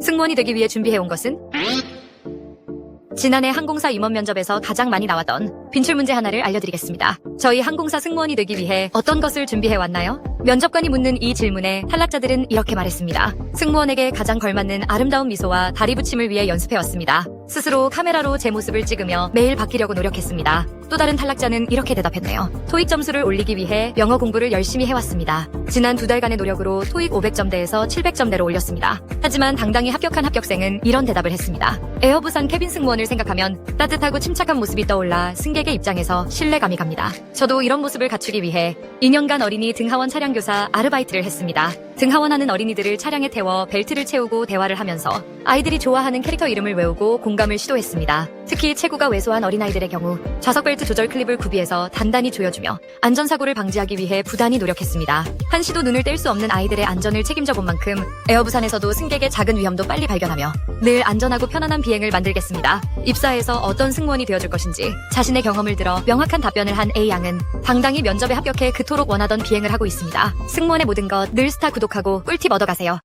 승무원이 되기 위해 준비해온 것은? 지난해 항공사 임원 면접에서 가장 많이 나왔던 빈출 문제 하나를 알려드리겠습니다. 저희 항공사 승무원이 되기 위해 어떤 것을 준비해왔나요? 면접관이 묻는 이 질문에 탈락자들은 이렇게 말했습니다. 승무원에게 가장 걸맞는 아름다운 미소와 다리 붙임을 위해 연습해왔습니다. 스스로 카메라로 제 모습을 찍으며 매일 바뀌려고 노력했습니다. 또 다른 탈락자는 이렇게 대답했네요. 토익 점수를 올리기 위해 영어 공부를 열심히 해왔습니다. 지난 두 달간의 노력으로 토익 500점대에서 700점대로 올렸습니다. 하지만 당당히 합격한 합격생은 이런 대답을 했습니다. 에어부산 캐빈 승무원을 생각하면 따뜻하고 침착한 모습이 떠올라 승객의 입장에서 신뢰감이 갑니다. 저도 이런 모습을 갖추기 위해 2년간 어린이 등하원 차량교사 아르바이트를 했습니다. 등하원하는 어린이들을 차량에 태워 벨트를 채우고 대화를 하면서 아이들이 좋아하는 캐릭터 이름을 외우고 공감을 시도했습니다. 특히 체구가 왜소한 어린아이들의 경우 좌석 벨트 조절 클립을 구비해서 단단히 조여주며 안전사고를 방지하기 위해 부단히 노력했습니다. 한시도 눈을 뗄 수 없는 아이들의 안전을 책임져 본 만큼 에어부산에서도 승객의 작은 위험도 빨리 발견하며 늘 안전하고 편안한 비행을 만들겠습니다. 입사해서 어떤 승무원이 되어줄 것인지 자신의 경험을 들어 명확한 답변을 한 A양은 당당히 면접에 합격해 그토록 원하던 비행을 하고 있습니다. 승무원의 모든 것 늘 스타 구독하고 꿀팁 얻어가세요.